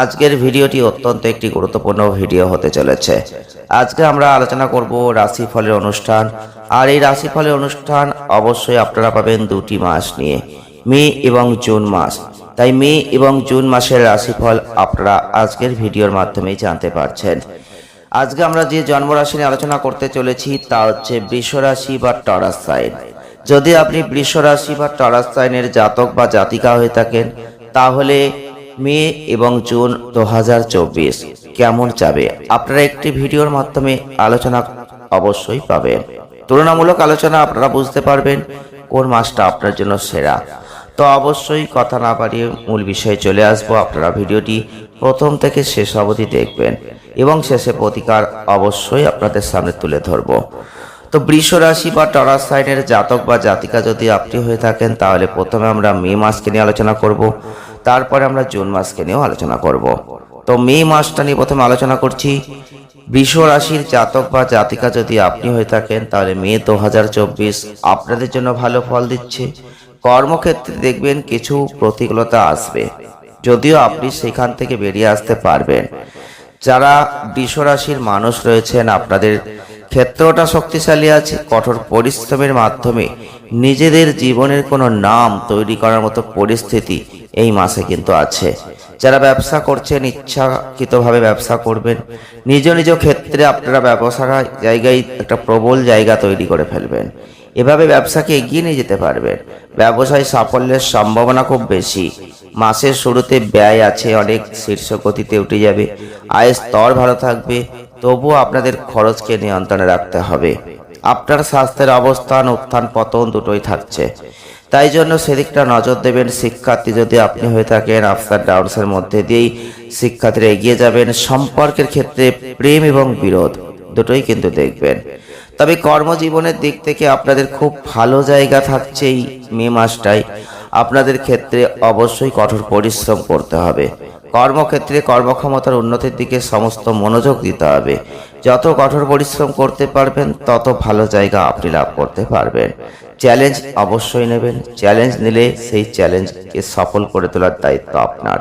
আজকের ভিডিওটি অত্যন্ত একটি গুরুত্বপূর্ণ ভিডিও হতে চলেছে। আজকে আমরা আলোচনা করব রাশিফলের অনুষ্ঠান। আর এই রাশিফলের অনুষ্ঠান অবশ্যই আপনারা পাবেন দুটি মাস নিয়ে, মে এবং জুন মাস। তাই মে এবং জুন মাসের রাশিফল আপনারা আজকের ভিডিওর মাধ্যমেই জানতে পারছেন। আজকে আমরা যে জন্মরাশি নিয়ে আলোচনা করতে চলেছি, তা হচ্ছে বৃষ রাশি বা টরাস সাইন। যদি আপনি বৃষ রাশি বা টরাস সাইনের জাতক বা জাতিকা হয়ে থাকেন, তাহলে মে এবং জুন দু হাজার চব্বিশ। কেমন যাবে? আপনারা একটি ভিডিওর মাধ্যমে আলোচনা অবশ্যই পাবেন। তুলনামূলক আলোচনা আপনারা বুঝতে পারবেন কোন মাসটা আপনার জন্য সেরা। তো অবশ্যই কথা না বাড়িয়ে মূল বিষয়ে চলে আসব। আপনারা ভিডিওটি প্রথম থেকে শেষ অবধি দেখবেন এবং শেষে প্রতিকার অবশ্যই আপনাদের সামনে তুলে ধরবো। তো বৃষ রাশি বা টরাস সাইনের জাতক বা জাতিকা যদি আপনি হয়ে থাকেন, তাহলে প্রথমে আমরা মে মাসকে নিয়ে আলোচনা করব। তারপরে আমরা জুন মাসকে নিয়েও আলোচনা করব। তো মে মাসটা নিয়ে প্রথমে আলোচনা করছি। বৃষ রাশির জাতক বা জাতিকা যদি আপনি হয়ে থাকেন, তাহলে মে দু হাজার চব্বিশ আপনাদের জন্য ভালো ফল দিচ্ছে। কর্মক্ষেত্রে দেখবেন কিছু প্রতিকূলতা আসবে। যদিও আপনি সেখান থেকে বেরিয়ে আসতে পারবেন। যারা বৃষ রাশির মানুষ রয়েছেন, আপনাদের ক্ষেত্রটা শক্তিশালী আছে, কঠোর পরিশ্রমের মাধ্যমে নিজেদের জীবনের কোনো নাম তৈরি করার মতো পরিস্থিতি এই মাসে কিন্তু আছে। যারা ব্যবসা করছেন, ইচ্ছাকৃতভাবে ব্যবসা করবেন, নিজ নিজ ক্ষেত্রে আপনারা ব্যবসার জায়গায় একটা প্রবল জায়গা তৈরি করে ফেলবেন। এভাবে ব্যবসাকে এগিয়ে নিয়ে যেতে পারবেন। ব্যবসায় সাফল্যের সম্ভাবনা খুব বেশি। মাসের শুরুতে ব্যয় আছে, অনেক শীর্ষ গতিতে উঠে যাবে। আয়ের স্তর ভালো থাকবে, তবুও আপনাদের খরচকে নিয়ন্ত্রণে রাখতে হবে। আপনার স্বাস্থ্যের অবস্থান, উত্থান, পতন দুটোই থাকছে। তাই জন্য সেদিকটা নজর দেবেন শিক্ষার্থী যদি আপনি হয়ে থাকেন আফসার ডাউন্সের মধ্যে দিয়েই শিক্ষার্থীরা এগিয়ে যাবেন। সম্পর্কের ক্ষেত্রে প্রেম এবং বিরোধ দুটোই কিন্তু দেখবেন। তবে কর্মজীবনের দিক থেকে আপনাদের খুব ভালো জায়গা থাকছে এই মে মাসটায়। আপনাদের ক্ষেত্রে অবশ্যই কঠোর পরিশ্রম করতে হবে। কর্মক্ষেত্রে কর্মক্ষমতার উন্নতির দিকে সমস্ত মনোযোগ দিতে হবে। যত কঠোর পরিশ্রম করতে পারবেন, তত ভালো জায়গা আপনি লাভ করতে পারবেন। চ্যালেঞ্জ অবশ্যই নেবেন। চ্যালেঞ্জ নিলে সেই চ্যালেঞ্জকে সফল করে তোলার দায়িত্ব আপনার।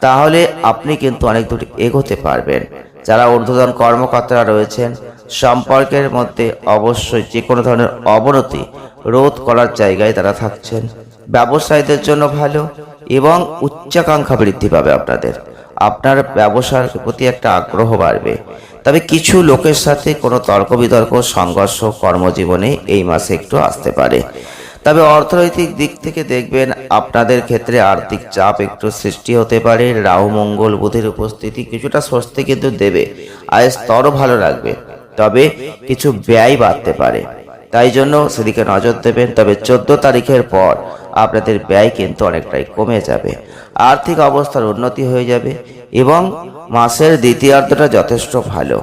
তাহলে আপনি কিন্তু অনেক দূর এগোতে পারবেন। যারা ঊর্ধ্বতন কর্মকর্তারা রয়েছেন সম্পর্কের মধ্যে অবশ্যই যে কোনো ধরনের অবনতি রোধ করার জায়গায় তারা থাকছেন। ব্যবসায়ীদের জন্য ভালো এবং উচ্চাকাঙ্ক্ষা বৃদ্ধি পাবে আপনাদের। আপনার ব্যবসার প্রতি একটা আগ্রহ বাড়বে। তবে কিছু লোকের সাথে কোনো তর্ক বিতর্ক সংঘর্ষ, কর্মজীবনে এই মাসে একটু আসতে পারে। তবে অর্থনৈতিক দিক থেকে দেখবেন আপনাদের ক্ষেত্রে আর্থিক চাপ একটু সৃষ্টি হতে পারে। রাহু, মঙ্গল, বুধের উপস্থিতি কিছুটা স্বস্তি কিন্তু দেবে। আয়ের স্তরও ভালো রাখবে। তবে কিছু ব্যয় বাড়তে পারে। তাই জন্য সেদিকে নজর দেবেন। তবে চোদ্দ তারিখের পর আপনাদের ব্যয় কিন্তু অনেকটাই কমে যাবে। আর্থিক অবস্থার উন্নতি হয়ে যাবে এবং মাসের দ্বিতীয়ার্ধটা যথেষ্ট ভালো।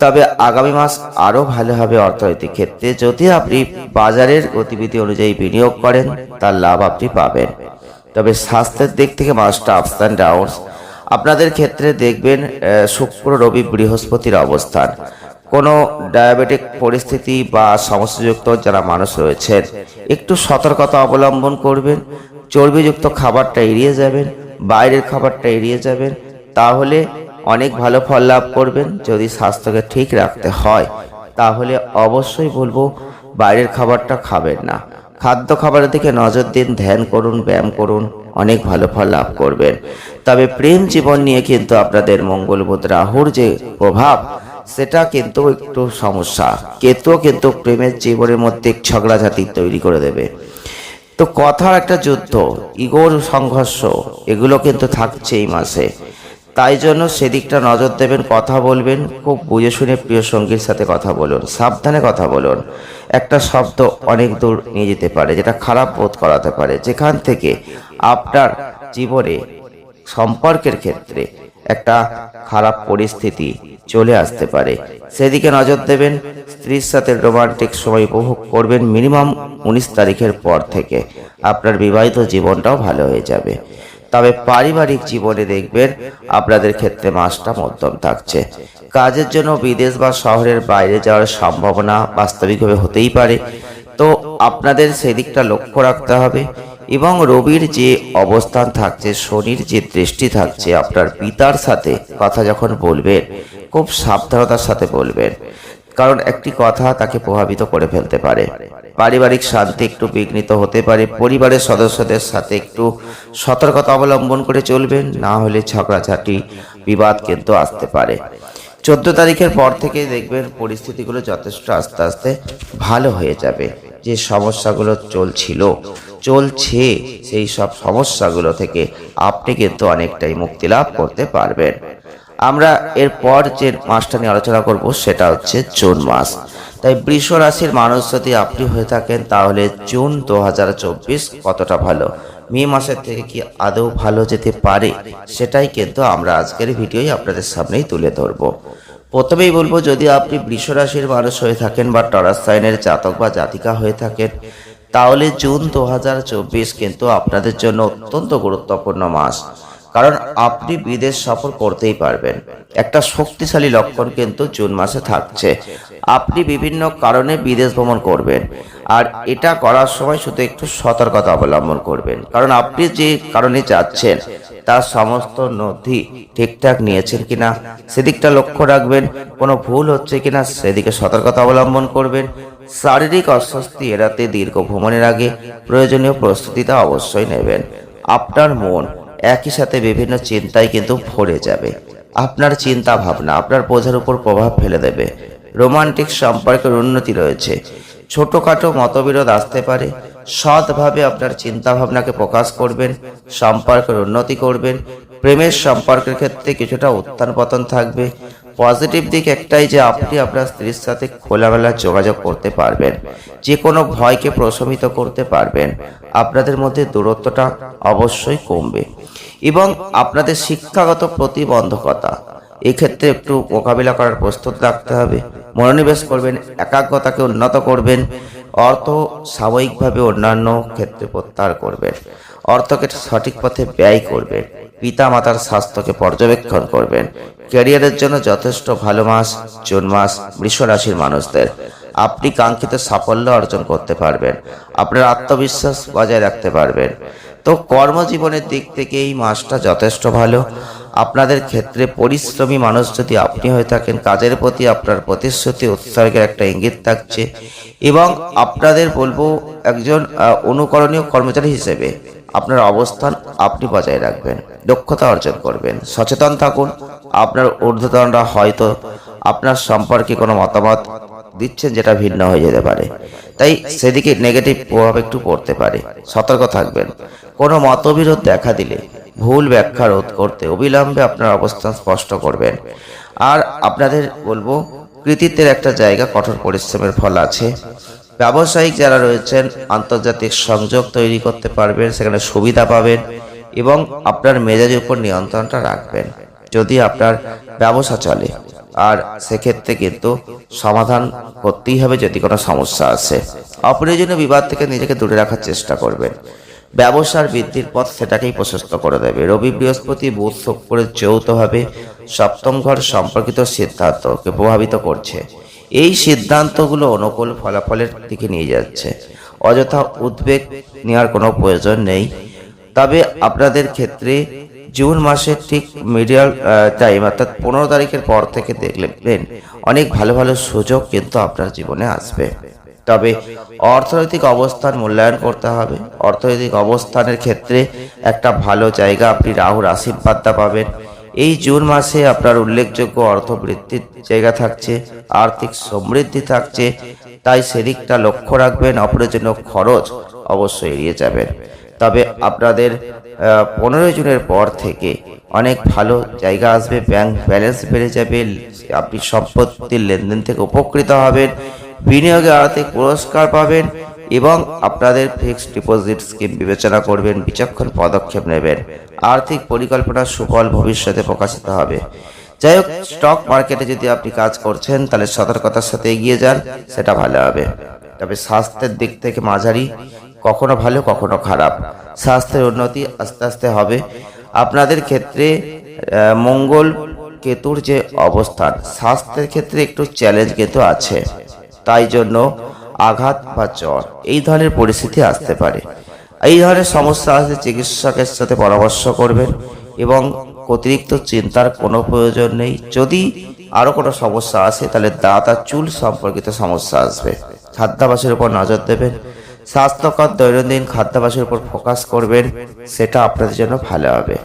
তবে আগামী মাস আরও ভালো হবে অর্থনৈতিক ক্ষেত্রে। যদি আপনি বাজারের গতিবিধি অনুযায়ী বিনিয়োগ করেন, তার লাভ আপনি পাবেন। তবে স্বাস্থ্যের দিক থেকে মাসটা আপস অ্যান্ড ডাউনস আপনাদের ক্ষেত্রে দেখবেন শুক্র, রবি, বৃহস্পতির অবস্থান। কোনো ডায়াবেটিক পরিস্থিতি বা সমস্যাযুক্ত যারা মানুষ রয়েছেন, একটু সতর্কতা অবলম্বন করবেন, চর্বিযুক্ত খাবারটা এড়িয়ে যাবেন, বাইরের খাবারটা এড়িয়ে যাবেন, তাহলে অনেক ভালো ফল লাভ করবেন। যদি স্বাস্থ্যকে ঠিক রাখতে হয়, তাহলে অবশ্যই বলব বাইরের খাবারটা খাবেন না। খাদ্য খাবারের দিকে নজর দিন, ধ্যান করুন, ব্যায়াম করুন, অনেক ভালো ফল লাভ করবেন। তবে প্রেম জীবন নিয়ে কিন্তু আপনাদের মঙ্গলবোধ রাহুর যে প্রভাব সেটা কিন্তু একটু সমস্যা। কেতু কিন্তু প্রেমের জীবনের মধ্যে ঝগড়াঝাটি তৈরি করে দেবে। তো কথার একটা যুদ্ধ, ইগোর সংঘর্ষ, এগুলো কিন্তু থাকছে এই মাসে। তাই জন্য সেদিকটা নজর দেবেন, কথা বলবেন, খুব বুঝে শুনে প্রিয় সঙ্গীর সাথে কথা বলুন, সাবধানে কথা বলুন। একটা শব্দ অনেক দূর নিয়ে যেতে পারে, যেটা খারাপ বোধ করাতে পারে। যেখান থেকে আপনার জীবনে সম্পর্কের ক্ষেত্রে একটা খারাপ পরিস্থিতি চলে আসতে পারে। সেদিকে নজর দেবেন, স্ত্রীর সাথে রোমান্টিক সময় উপভোগ করবেন মিনিমাম উনিশ তারিখের পর থেকে। আপনার বিবাহিত জীবনটাও ভালো হয়ে যাবে। তবে পারিবারিক জীবনে দেখবেন, আপনাদের ক্ষেত্রে মাসটা মধ্যম থাকছে। কাজের জন্য বিদেশ বা শহরের বাইরে যাওয়ার সম্ভাবনা বাস্তবিকভাবে হতেই পারে। তো আপনাদের সেদিকটা লক্ষ্য রাখতে হবে। এবং রবির যে অবস্থান থাকছে, শনির যে দৃষ্টি থাকছে, আপনার পিতার সাথে কথা যখন বলবেন, খুব সাবধানতার সাথে বলবেন। কারণ একটি কথা তাকে প্রভাবিত করে ফেলতে পারে। পারিবারিক শান্তি একটু বিঘ্নিত হতে পারে, পরিবারের সদস্যদের সাথে একটু সতর্কতা অবলম্বন করে চলবেন, না হলে ঝগড়াঝাটি, বিবাদ কিন্তু আসতে পারে। চোদ্দ তারিখের পর থেকে দেখবেন পরিস্থিতিগুলো যথেষ্ট আস্তে আস্তে ভালো হয়ে যাবে। যে সমস্যাগুলো চলছিল, চলছে সেই সব সমস্যাগুলো থেকে আপনি কিন্তু অনেকটাই মুক্তি লাভ করতে পারবেন। আমরা এরপর যে মাসটা নিয়ে আলোচনা করব সেটা হচ্ছে জুন মাস। তাই বৃষ রাশির মানুষ যদি আপনি হয়ে থাকেন, তাহলে জুন দু হাজার চব্বিশ কতটা ভালো? মে মাসের থেকে কি আদৌ ভালো যেতে পারে? সেটাই কিন্তু আমরা আজকের ভিডিওই আপনাদের সামনেই তুলে ধরবো। প্রথমেই বলব, যদি আপনি বৃষ রাশির মানুষ হয়ে থাকেন বা টরাস সাইনের জাতক বা জাতিকা হয়ে থাকেন, তাহলে জুন দু হাজার চব্বিশ কিন্তু আপনাদের জন্য অত্যন্ত গুরুত্বপূর্ণ মাস। কারণ আপনি বিদেশ সফর করতেই পারবেন। একটা শক্তিশালী লক্ষণ কিন্তু জুন মাসে থাকছে। আপনি বিভিন্ন কারণে বিদেশ ভ্রমণ করবেন। আর এটা করার সময় শুধু একটু সতর্কতা অবলম্বন করবেন। কারণ আপনি যে কারণে যাচ্ছেন, তার সমস্ত নথি ঠিকঠাক নিয়েছেন কিনা, সেদিকটা লক্ষ্য রাখবেন। কোনো ভুল হচ্ছে কিনা, সেদিকে সতর্কতা অবলম্বন করবেন। শারীরিক অস্বস্তি এড়াতে দীর্ঘ ভ্রমণের আগে প্রয়োজনীয় প্রস্তুতিটা অবশ্যই নেবেন। আপনার মন একই সাথে বিভিন্ন চিন্তায় কিন্তু ভরে যাবে। আপনার চিন্তা ভাবনা, আপনার বোঝার উপর প্রভাব ফেলে দেবে। রোমান্টিক সম্পর্কের উন্নতি রয়েছে। ছোটখাটো মতবিরোধ আসতে পারে, সৎভাবে আপনার চিন্তা ভাবনাকে প্রকাশ করবেন, সম্পর্কের উন্নতি করবেন, প্রেমের সম্পর্কের ক্ষেত্রে কিছুটা উত্থান পতন থাকবে। পজিটিভ দিক একটাই যে আপনি আপনার স্ত্রীর সাথে খোলামেলা যোগাযোগ করতে পারবেন, যে কোনো ভয়কে প্রশমিত করতে পারবেন। আপনাদের মধ্যে দূরত্বটা অবশ্যই কমবে। এবং আপনাদের শিক্ষাগত প্রতিবন্ধকতা, এক্ষেত্রে একটু মোকাবিলা করার প্রস্তুত রাখতে হবে। মনোনিবেশ করবেন, একাগ্রতাকে উন্নত করবেন, অর্থ সাময়িকভাবে অন্যান্য ক্ষেত্রে প্রত্যাহার করবেন, অর্থকে সঠিক পথে ব্যয় করবেন পিতা মাতার স্বাস্থ্যকে পর্যবেক্ষণ করবেন, ক্যারিয়ারের জন্য যথেষ্ট ভালো মাস, জুন মাস, বৃষ রাশির মানুষদের। আপনি কাঙ্ক্ষিত সাফল্য অর্জন করতে পারবেন, আপনার আত্মবিশ্বাস বজায় রাখতে পারবেন। তো কর্মজীবনের দিক থেকে এই মাসটা যথেষ্ট ভালো। আপনাদের ক্ষেত্রে পরিশ্রমী মানুষ যদি আপনি হয়ে থাকেন, কাজের প্রতি আপনার প্রতিশ্রুতি, উৎসর্গের একটা ইঙ্গিত থাকছে এবং আপনাদের বলব একজন অনুকরণীয় কর্মচারী হিসেবে আপনার অবস্থান আপনি বজায় রাখবেন, দক্ষতা অর্জন করবেন। সচেতন থাকুন, আপনার ঊর্ধ্বতনরা হয়তো আপনার সম্পর্কে কোনো মতামত দিচ্ছেন যেটা ভিন্ন হয়ে যেতে পারে। তাই সেদিকে নেগেটিভ প্রভাব একটু পড়তে পারে। সতর্ক থাকবেন। কোনো মতবিরোধ দেখা দিলে ভুল ব্যাখ্যা রোধ করতে অবিলম্বে আপনার অবস্থান স্পষ্ট করবেন। আর আপনাদের বলব, কৃতিত্বের একটা জায়গা কঠোর পরিশ্রমের ফল আছে। ব্যবসায়িক যারা রয়েছেন, আন্তর্জাতিক সংযোগ তৈরি করতে পারবেন, সেখানে সুবিধা পাবেন এবং আপনার মেজাজের উপর নিয়ন্ত্রণটা রাখবেন, যদি আপনার ব্যবসা চলে। আর সেক্ষেত্রে কিন্তু সমাধান করতেই হবে যদি কোনো সমস্যা আসে। অপ্রয়োজনীয় বিবাদ থেকে নিজেকে দূরে রাখার চেষ্টা করবেন। ব্যবসার বৃদ্ধির পথ সেটাকেই প্রশস্ত করে দেবে। রবি বৃহস্পতি বুধ শুক্র যৌথভাবে সপ্তম ঘর সম্পর্কিত সিদ্ধান্তকে প্রভাবিত করছে। এই সিদ্ধান্তগুলো অনুকূল ফলাফলের দিকে নিয়ে যাচ্ছে। অযথা উদ্বেগ নেওয়ার কোনো প্রয়োজন নেই। তবে আপনাদের ক্ষেত্রে জুন মাসের ঠিক মিডিয়াল টাইম অর্থাৎ পনেরো তারিখের পর থেকে দেখলেন, অনেক ভালো ভালো সুযোগ কিন্তু আপনার জীবনে আসবে। তবে অর্থনৈতিক অবস্থান মূল্যায়ন করতে হবে। অর্থনৈতিক অবস্থানের ক্ষেত্রে একটা ভালো জায়গা আপনি রাহুর আশীর্বাদটা পাবেন। এই জুন মাসে আপনার উল্লেখযোগ্য অর্থ বৃদ্ধির জায়গা থাকছে, আর্থিক সমৃদ্ধি থাকছে, তাই সেদিকটা লক্ষ্য রাখবেন অপ্রয়োজনীয় খরচ অবশ্যই এড়িয়ে যাবেন। তবে আপনাদের পনেরোই জুনের পর থেকে অনেক ভালো জায়গা আসবে, ব্যাংক ব্যালেন্স বেড়ে যাবে, আপনি সম্পত্তির লেনদেন থেকে উপকৃত হবেন। বিনিয়োগে আর্থিক পুরস্কার পাবেন এবং আপনাদের ফিক্সড ডিপোজিট স্কিম বিবেচনা করবেন, বিচক্ষণ পদক্ষেপ নেবেন। আর্থিক পরিকল্পনা সুফল ভবিষ্যতে প্রকাশিত হবে। যাই হোক স্টক মার্কেটে যদি আপনি কাজ করছেন, তাহলে সতর্কতার সাথে এগিয়ে যান, সেটা ভালো হবে। তবে স্বাস্থ্যের দিক থেকে মাঝারি, কখনো ভালো, কখনো খারাপ। স্বাস্থ্যের উন্নতি আস্তে আস্তে হবে। আপনাদের ক্ষেত্রে মঙ্গল কেতুর যে অবস্থান, স্বাস্থ্যের ক্ষেত্রে একটু চ্যালেঞ্জ কিন্তু আছে। তাই জন্য আঘাত বা জ্বর, এই ধরনের পরিস্থিতি আসতে পারে। এই ধরনের সমস্যা আসলে চিকিৎসকের সাথে পরামর্শ করবেন এবং অতিরিক্ত চিন্তার কোনো প্রয়োজন নেই। যদি আরও কোনো সমস্যা আসে, তাহলে দাঁত আর চুল সম্পর্কিত সমস্যা আসবে। খাদ্যাভাসের উপর নজর দেবেন। স্বাস্থ্যকর দৈনন্দিন খাদ্যাভাসের উপর ফোকাস করবেন, সেটা আপনাদের জন্য ভালো হবে।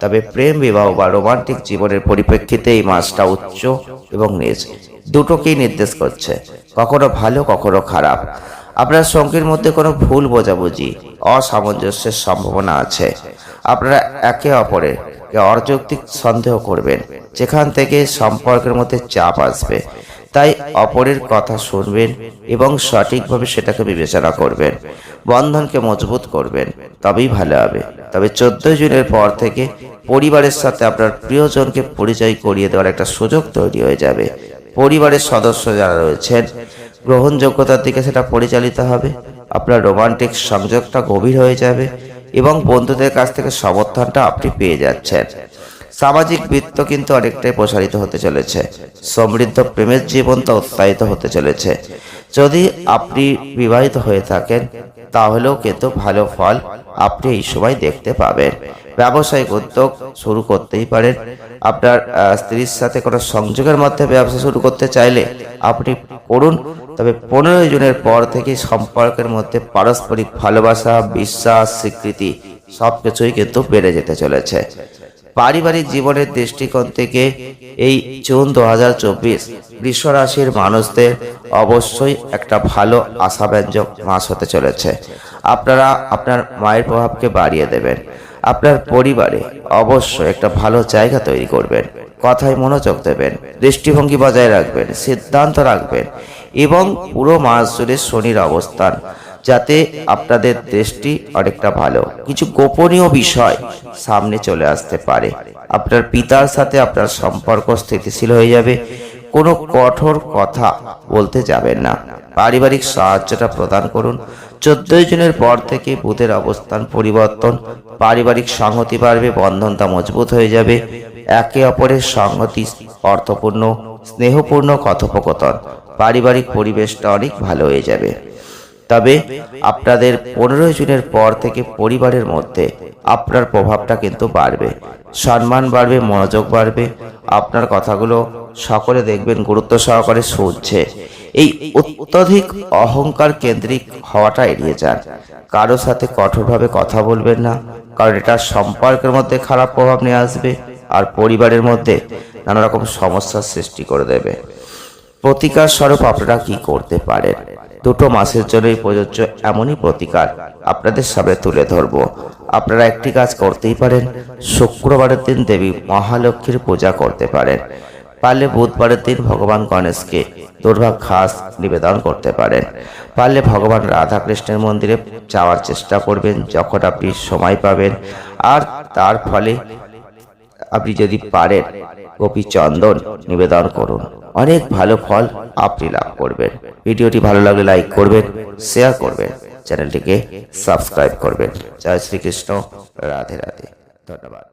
তবে প্রেম, বিবাহ বা রোমান্টিক জীবনের পরিপ্রেক্ষিতে এই মাসটা উচ্চ এবং নিজ দুটোকেই নির্দেশ করছে। কখনো ভালো, কখনো খারাপ। আপনার সঙ্গীর মধ্যে কোনো ভুল বোঝাবুঝি, অসামঞ্জস্যের সম্ভাবনা আছে। আপনারা একে অপরের অযৌক্তিক সন্দেহ করবেন। যেখান থেকে সম্পর্কের মধ্যে চাপ আসবে। তাই অপরের কথা শুনবেন এবং সঠিকভাবে সেটাকে বিবেচনা করবেন। বন্ধনকে মজবুত করবেন। তবেই ভালো হবে। তবে চোদ্দই জুনের পর থেকে পরিবারের সাথে আপনার প্রিয়জনকে পরিচয় করিয়ে দেওয়ার একটা সুযোগ তৈরি হয়ে যাবে। পরিবারের সদস্য যারা রয়েছেন, গ্রহণযোগ্যতার দিকে সেটা পরিচালিত হবে। আপনার রোমান্টিক সংযোগটা গভীর হয়ে যাবে এবং বন্ধুদের কাছ থেকে সমর্থনটা আপনি পেয়ে যাচ্ছেন। সামাজিক বৃত্ত কিন্তু অনেকটাই প্রসারিত হতে চলেছে। সমৃদ্ধ প্রেমের জীবনটা উৎসাহিত হতে চলেছে। যদি আপনি বিবাহিত হয়ে থাকেন, তাহলেও কিন্তু ভালো ফল আপনি এই সময় দেখতে পাবেন। ব্যবসায়িক উদ্যোগ শুরু করতেই পারেন। আপনার স্ত্রীর সাথে কোনো সংযোগের মধ্যে ব্যবসা শুরু করতে চাইলে আপনি করুন। তবে পনেরোই জুনের পর থেকে সম্পর্কের মধ্যে পারস্পরিক ভালোবাসা, বিশ্বাস, স্বীকৃতি সব কিছুই কিন্তু বেড়ে যেতে চলেছে। পারিবারিক জীবনের দৃষ্টিকোণ থেকে এই জুন দু হাজার চব্বিশ রাশির মানুষদের অবশ্যই একটা ভালো আশাব্যঞ্জক মাস হতে চলেছে। আপনারা আপনার মায়ের প্রভাবকে বাড়িয়ে দেবেন। আপনার পরিবারে অবশ্যই একটা ভালো জায়গা তৈরি করবেন। কথায় মনোযোগ দেবেন, দৃষ্টিভঙ্গি বজায় রাখবেন, সিদ্ধান্ত রাখবেন এবং পুরো মাস জুড়ে শনির অবস্থান যাতে আপনাদের দৃষ্টি অনেকটা ভালো। কিছু গোপনীয় বিষয় সামনে চলে আসতে পারে। আপনার পিতার সাথে আপনার সম্পর্ক স্থিতিশীল হয়ে যাবে। কোনো কঠোর কথা বলতে যাবেন না। পারিবারিক সাহায্যটা প্রদান করুন। চোদ্দই জুনের পর থেকে বুধের অবস্থান পরিবর্তন। পারিবারিক সংহতি বাড়বে, বন্ধনটা মজবুত হয়ে যাবে। একে অপরের সংহতি অর্থপূর্ণ, স্নেহপূর্ণ কথোপকথন। পারিবারিক পরিবেশটা অনেক ভালো হয়ে যাবে। তবে আপনাদের পনেরোই জুনের পর থেকে পরিবারের মধ্যে আপনার প্রভাবটা কিন্তু বাড়বে। সম্মান বাড়বে, মনোযোগ বাড়বে। আপনার কথাগুলো সকলে দেখবেন, গুরুত্ব সহকারে শুনছে। এই অত্যধিক অহংকার কেন্দ্রিক হওয়াটা এড়িয়ে যান। কারও সাথে কঠোরভাবে কথা বলবেন না, কারণ এটা সম্পর্কের মধ্যে খারাপ প্রভাব নিয়ে আসবে আর পরিবারের মধ্যে নানা রকম সমস্যার সৃষ্টি করে দেবে। প্রতিকার স্বরূপ আপনারা কি করতে পারেন? দুটো মাসের জন্যই প্রযোজ্য এমনই প্রতিকার আপনাদের সামনে তুলে ধরব। আপনারা একটি কাজ করতেই পারেন, শুক্রবারের দিন দেবী মহালক্ষ্মীর পূজা করতে পারেন। পারলে বুধবারের দিন ভগবান গণেশকে দুর্ভাগ ঘাস নিবেদন করতে পারেন। পারলে ভগবান রাধাকৃষ্ণের মন্দিরে যাওয়ার চেষ্টা করবেন যখন আপনি সময় পাবেন। আর তার ফলে আপনি যদি পারেন গোপী চন্দন নিবেদন করুন। অনেক ভালো ফল আপনি লাভ করবেন। ভিডিওটি ভালো লাগলে লাইক করবেন শেয়ার করবেন, চ্যানেলটিকে সাবস্ক্রাইব করবেন। জয় শ্রীকৃষ্ণ, রাধে রাধে। ধন্যবাদ।